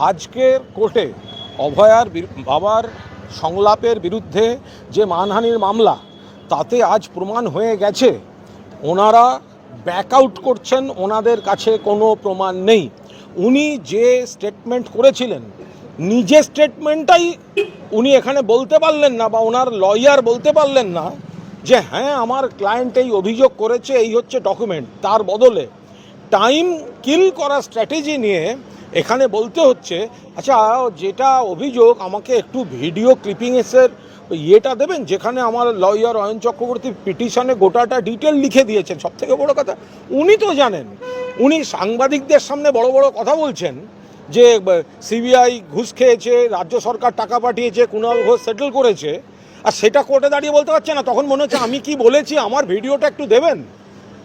আজকের কোর্টে অভয়ার বিরু- বাবার সংলাপের বিরুদ্ধে যে মানহানির মামলা, তাতে আজ প্রমাণ হয়ে গেছে। ওনারা ব্যাক আউট করছেন, ওনাদের কাছে কোনো প্রমাণ নেই। উনি যে স্টেটমেন্ট করেছিলেন, নিজে স্টেটমেন্টটাই উনি এখানে বলতে পারলেন না বা ওনার লয়ার বলতে পারলেন না যে হ্যাঁ আমার ক্লায়েন্ট এই অভিযোগ করেছে, এই হচ্ছে ডকুমেন্ট তার বদলে টাইম কিল করার স্ট্র্যাটেজি নিয়ে এখানে বলতে হচ্ছে আচ্ছা যেটা অভিযোগ, আমাকে একটু ভিডিও ক্লিপিংসের ইয়েটা দেবেন, যেখানে আমার লয়ার অয়ন চক্রবর্তী পিটিশনে গোটাটা ডিটেল লিখে দিয়েছেন। সব থেকে বড় কথা, উনি তো জানেন, উনি সাংবাদিকদের সামনে বড় বড় কথা বলছেন যে সিবিআই ঘুষ খেয়েছে, রাজ্য সরকার টাকা পাঠিয়েছে কুণাল ঘোষ সেটেল করেছে, আর সেটা কোর্টে দাঁড়িয়ে বলতে পারছে না। তখন মনে হচ্ছে, আমি কি বলেছি, আমার ভিডিওটা একটু দেবেন?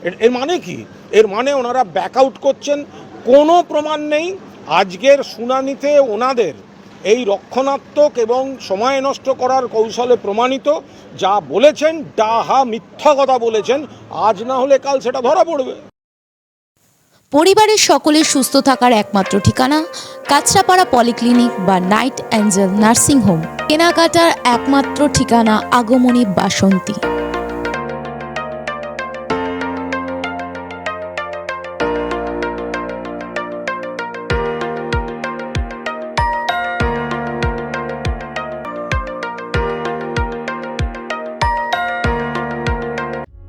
এর- মানে কি? এর মানে ওনারা ব্যাক আউট করছেন, কোনো প্রমাণ নেই আজকের শুনানিতে ওনাদের এই রক্ষণাত্মক এবং সময় নষ্ট করার কৌশলে প্রমাণিত যা বলেছেন ডাহা মিথ্যা কথা বলেছেন, আজ না হলে কাল সেটা ধরা পড়বে। পরিবারের সকলের সুস্থ থাকার একমাত্র ঠিকানা কাছড়াপাড়া পলিক্লিনিক বা নাইট অ্যাঞ্জেল নার্সিং হোম। কেনাকাটার একমাত্র ঠিকানা আগমনী বাসন্তী।